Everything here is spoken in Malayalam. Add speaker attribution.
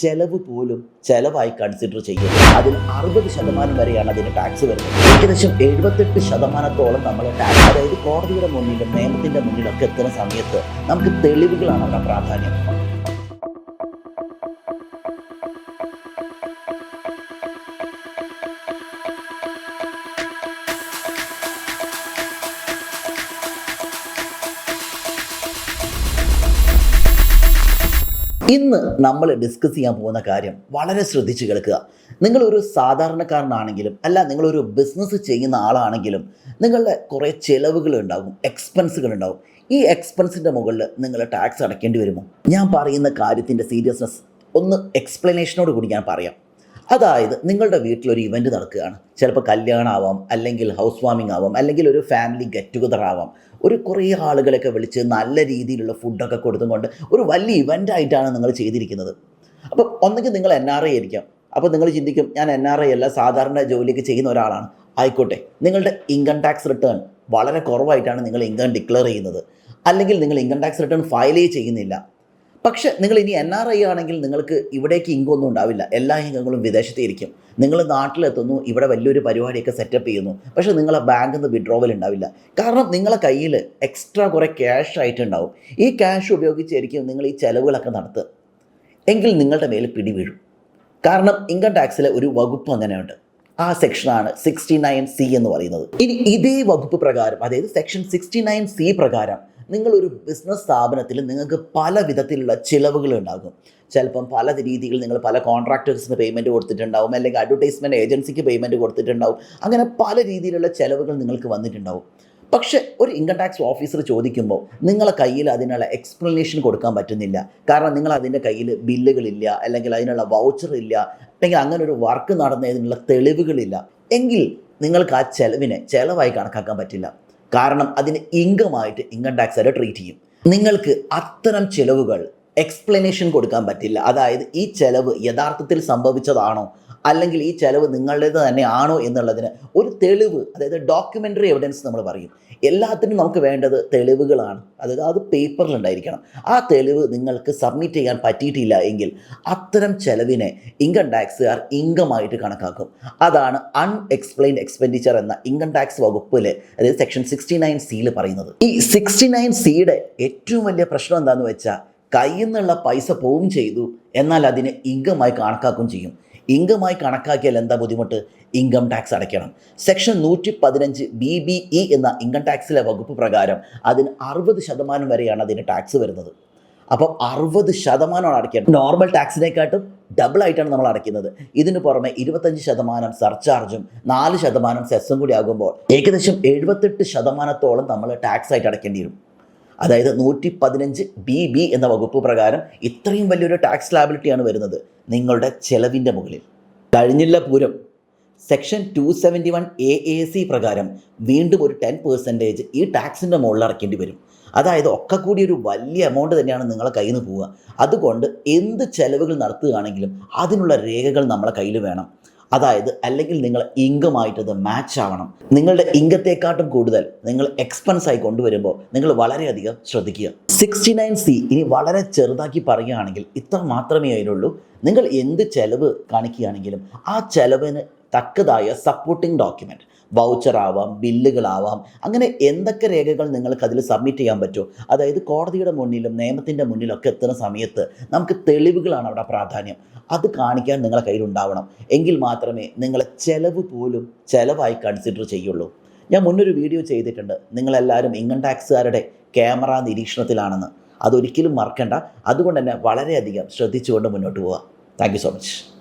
Speaker 1: ചെലവ് പോലും ചെലവായി കൺസിഡർ ചെയ്യും അതിൽ അറുപത് ശതമാനം വരെയാണ് അതിന് ടാക്സ് വരുന്നത്. ഏകദേശം എഴുപത്തെട്ട് ശതമാനത്തോളം നമ്മൾ ടാക്സ് അതായത് കോടതിയുടെ മുന്നിലും നിയമത്തിന്റെ മുന്നിലൊക്കെ എത്തുന്ന സമയത്ത് നമുക്ക് തെളിവുകളാണ് അവിടെ പ്രാധാന്യം. ഇന്ന് നമ്മൾ ഡിസ്കസ് ചെയ്യാൻ പോകുന്ന കാര്യം വളരെ ശ്രദ്ധിച്ച് കേൾക്കുക. നിങ്ങളൊരു സാധാരണക്കാരനാണെങ്കിലും അല്ല നിങ്ങളൊരു ബിസിനസ് ചെയ്യുന്ന ആളാണെങ്കിലും നിങ്ങളുടെ കുറേ ചിലവുകൾ ഉണ്ടാകും എക്സ്പെൻസുകൾ ഉണ്ടാകും ഈ എക്സ്പെൻസിന്റെ മുകളിൽ നിങ്ങൾ ടാക്സ് അടയ്ക്കേണ്ടി വരുമോ? ഞാൻ പറയുന്ന കാര്യത്തിന്റെ സീരിയസ്നെസ് ഒന്ന് എക്സ്പ്ലനേഷനോട് കൂടി ഞാൻ പറയാം. അതായത് നിങ്ങളുടെ വീട്ടിലൊരു ഇവന്റ് നടക്കുകയാണ്. ചിലപ്പോൾ കല്യാണമാവാം അല്ലെങ്കിൽ ഹൗസ് വാമിംഗ് ആവാം അല്ലെങ്കിൽ ഒരു ഫാമിലി ഗെറ്റ് ടുഗദർ ആവാം. ഒരു കുറേ ആളുകളൊക്കെ വിളിച്ച് നല്ല രീതിയിലുള്ള ഫുഡൊക്കെ കൊടുത്തുകൊണ്ട് ഒരു വലിയ ഇവന്റ് ആയിട്ടാണ് നിങ്ങൾ ചെയ്തിരിക്കുന്നത്. അപ്പോൾ ഒന്നെങ്കിൽ നിങ്ങൾ എൻ ആർ ഐ ആയിരിക്കാം. അപ്പോൾ നിങ്ങൾ ചിന്തിക്കും ഞാൻ എൻ ആർ ഐ അല്ല സാധാരണ ജോലിയൊക്കെ ചെയ്യുന്ന ഒരാളാണ്. ആയിക്കോട്ടെ നിങ്ങളുടെ ഇൻകം ടാക്സ് റിട്ടേൺ വളരെ കുറവായിട്ടാണ് നിങ്ങൾ ഇൻകം ഡിക്ലെയർ ചെയ്യുന്നത്. അല്ലെങ്കിൽ നിങ്ങൾ ഇൻകം ടാക്സ് റിട്ടേൺ ഫയലേ ചെയ്യുന്നില്ല. പക്ഷേ നിങ്ങൾ ഇനി എൻ ആർ ഐ ആണെങ്കിൽ നിങ്ങൾക്ക് ഇവിടേക്ക് ഇൻകം ഒന്നും ഉണ്ടാവില്ല. എല്ലാ ഇൻകങ്ങളും വിദേശത്തായിരിക്കും നിങ്ങൾ നാട്ടിലെത്തുന്നു ഇവിടെ വലിയൊരു പരിപാടിയൊക്കെ സെറ്റപ്പ് ചെയ്യുന്നു. പക്ഷേ നിങ്ങളെ ബാങ്കിൽ നിന്ന് വിഡ്രോവൽ ഉണ്ടാവില്ല. കാരണം നിങ്ങളെ കയ്യിൽ എക്സ്ട്രാ കുറേ ക്യാഷ് ആയിട്ടുണ്ടാവും ഈ ക്യാഷ് ഉപയോഗിച്ചായിരിക്കും നിങ്ങൾ ഈ ചിലവുകളൊക്കെ നടത്തുക. എങ്കിൽ നിങ്ങളുടെ മേൽ പിടി വീഴും. കാരണം ഇൻകം ടാക്സിലെ ഒരു വകുപ്പ് അങ്ങനെയുണ്ട്. ആ സെക്ഷനാണ് സിക്സ്റ്റി നയൻ സി എന്ന് പറയുന്നത്. ഇനി ഇതേ വകുപ്പ് പ്രകാരം അതായത് സെക്ഷൻ സിക്സ്റ്റി നയൻ സി പ്രകാരം നിങ്ങളൊരു ബിസിനസ് സ്ഥാപനത്തിൽ നിങ്ങൾക്ക് പല വിധത്തിലുള്ള ചിലവുകൾ ഉണ്ടാകും. ചിലപ്പം പല രീതിയിൽ നിങ്ങൾ പല കോൺട്രാക്ടേഴ്സിന് പേയ്മെന്റ് കൊടുത്തിട്ടുണ്ടാവും അല്ലെങ്കിൽ അഡ്വർടൈസ്മെന്റ് ഏജൻസിക്ക് പേയ്മെന്റ് കൊടുത്തിട്ടുണ്ടാവും. അങ്ങനെ പല രീതിയിലുള്ള ചിലവുകൾ നിങ്ങൾക്ക് വന്നിട്ടുണ്ടാവും. പക്ഷേ ഒരു ഇൻകം ടാക്സ് ഓഫീസർ ചോദിക്കുമ്പോൾ നിങ്ങളെ കയ്യിൽ അതിനുള്ള എക്സ്പ്ലനേഷൻ കൊടുക്കാൻ പറ്റുന്നില്ല. കാരണം നിങ്ങൾ അതിന്റെ കയ്യിൽ ബില്ലുകളില്ല അല്ലെങ്കിൽ അതിനുള്ള വൗച്ചർ ഇല്ല അല്ലെങ്കിൽ അങ്ങനെ ഒരു വർക്ക് നടന്നതിനുള്ള തെളിവുകളില്ല. എങ്കിൽ നിങ്ങൾക്ക് ആ ചെലവിനെ ചിലവായി കണക്കാക്കാൻ പറ്റില്ല. കാരണം അതിന് ഇൻകമായിട്ട് ഇൻകം ടാക്സ് ആയിട്ട് ട്രീറ്റ് ചെയ്യും. നിങ്ങൾക്ക് അത്തരം ചിലവുകൾ എക്സ്പ്ലനേഷൻ കൊടുക്കാൻ പറ്റില്ല. അതായത് ഈ ചെലവ് യഥാർത്ഥത്തിൽ സംഭവിച്ചതാണോ? അല്ലെങ്കിൽ ഈ ചെലവ് നിങ്ങളുടേത് തന്നെ ആണോ എന്നുള്ളതിന് ഒരു തെളിവ് അതായത് ഡോക്യുമെന്ററി എവിഡൻസ് നമ്മൾ പറയും. എല്ലാത്തിനും നമുക്ക് വേണ്ടത് തെളിവുകളാണ്. അതായത് അത് പേപ്പറിലുണ്ടായിരിക്കണം ആ തെളിവ് നിങ്ങൾക്ക് സബ്മിറ്റ് ചെയ്യാൻ പറ്റിയിട്ടില്ല എങ്കിൽ അത്തരം ചെലവിനെ ഇൻകം ടാക്സുകാർ ഇൻകമായിട്ട് കണക്കാക്കും. അതാണ് അൺഎക്സ്പ്ലെയിൻഡ് എക്സ്പെൻഡിച്ചർ എന്ന ഇൻകം ടാക്സ് വകുപ്പിൽ അതായത് സെക്ഷൻ സിക്സ്റ്റി നയൻ സിയിൽ പറയുന്നത്. ഈ സിക്സ്റ്റി നയൻ സിയുടെ ഏറ്റവും വലിയ പ്രശ്നം എന്താണെന്ന് വെച്ചാൽ കയ്യിൽ നിന്നുള്ള പൈസ പോവും ചെയ്തു എന്നാൽ അതിനെ ഇൻകമായി കണക്കാക്കും ചെയ്യും. ഇൻകമായി കണക്കാക്കിയാൽ എന്താ ബുദ്ധിമുട്ട്? ഇൻകം ടാക്സ് അടയ്ക്കണം. സെക്ഷൻ നൂറ്റി പതിനഞ്ച് ബി ബി ഇ എന്ന ഇൻകം ടാക്സിലെ വകുപ്പ് പ്രകാരം അതിന് അറുപത് ശതമാനം വരെയാണ് അതിന് ടാക്സ് വരുന്നത്. അപ്പം അറുപത് ശതമാനമാണ് അടയ്ക്കേണ്ടത്. നോർമൽ ടാക്സിനെക്കാട്ടും ഡബിൾ ആയിട്ടാണ് നമ്മൾ അടയ്ക്കുന്നത്. ഇതിന് പുറമെ ഇരുപത്തഞ്ച് ശതമാനം സർചാർജും നാല് ശതമാനം സെസ്സും കൂടി ആകുമ്പോൾ ഏകദേശം എഴുപത്തെട്ട് ശതമാനത്തോളം നമ്മൾ ടാക്സ് ആയിട്ട് അടയ്ക്കേണ്ടി വരും. അതായത് നൂറ്റി പതിനഞ്ച് ബി ബി എന്ന വകുപ്പ് പ്രകാരം ഇത്രയും വലിയൊരു ടാക്സ് ലാബിലിറ്റിയാണ് വരുന്നത് നിങ്ങളുടെ ചെലവിന്റെ മുകളിൽ. കഴിഞ്ഞില്ല Pooram. Section two seventy one A A C പ്രകാരം വീണ്ടും ഒരു ടെൻ പെർസെന്റേജ് ഈ ടാക്സിന്റെ മുകളിൽ അടയ്ക്കേണ്ടി വരും. അതായത് ഒക്കെ കൂടി ഒരു വലിയ എമൗണ്ട് തന്നെയാണ് നിങ്ങളെ കയ്യിൽ നിന്ന് പോവുക. അതുകൊണ്ട് എന്ത് ചെലവുകൾ നടത്തുകയാണെങ്കിലും അതിനുള്ള രേഖകൾ നമ്മളെ കയ്യിൽ വേണം. അതായത് അല്ലെങ്കിൽ നിങ്ങൾ ഇൻകമായിട്ടത് മാച്ച് ആവണം. നിങ്ങളുടെ ഇൻകത്തെക്കാട്ടും കൂടുതൽ നിങ്ങൾ എക്സ്പെൻസ് ആയി കൊണ്ടുവരുമ്പോൾ നിങ്ങൾ വളരെയധികം ശ്രദ്ധിക്കുക. സിക്സ്റ്റി നയൻ സി ഇനി വളരെ ചെറുതാക്കി പറയുകയാണെങ്കിൽ ഇത്ര മാത്രമേ അതിനുള്ളൂ നിങ്ങൾ എന്ത് ചെലവ് കാണിക്കുകയാണെങ്കിലും ആ ചെലവിന് തക്കതായ സപ്പോർട്ടിംഗ് ഡോക്യുമെന്റ് വൗച്ചർ ആവാം ബില്ലുകളാവാം അങ്ങനെ എന്തൊക്കെ രേഖകൾ നിങ്ങൾക്ക് അതിൽ സബ്മിറ്റ് ചെയ്യാൻ പറ്റുമോ അതായത് കോടതിയുടെ മുന്നിലും നിയമത്തിന്റെ മുന്നിലൊക്കെ എത്തുന്ന സമയത്ത് നമുക്ക് തെളിവുകളാണ് അവിടെ പ്രാധാന്യം. അത് കാണിക്കാൻ നിങ്ങളെ കയ്യിലുണ്ടാവണം. എങ്കിൽ മാത്രമേ നിങ്ങളെ ചെലവ് പോലും ചെലവായി കൺസിഡർ ചെയ്യുള്ളൂ. ഞാൻ മുന്നൊരു വീഡിയോ ചെയ്തിട്ടുണ്ട്. നിങ്ങളെല്ലാവരും ഇൻകം ടാക്സുകാരുടെ ക്യാമറ നിരീക്ഷണത്തിലാണെന്ന്. അതൊരിക്കലും മറക്കണ്ട. അതുകൊണ്ട് തന്നെ വളരെയധികം ശ്രദ്ധിച്ചുകൊണ്ട് മുന്നോട്ട് പോവുക. Thank so much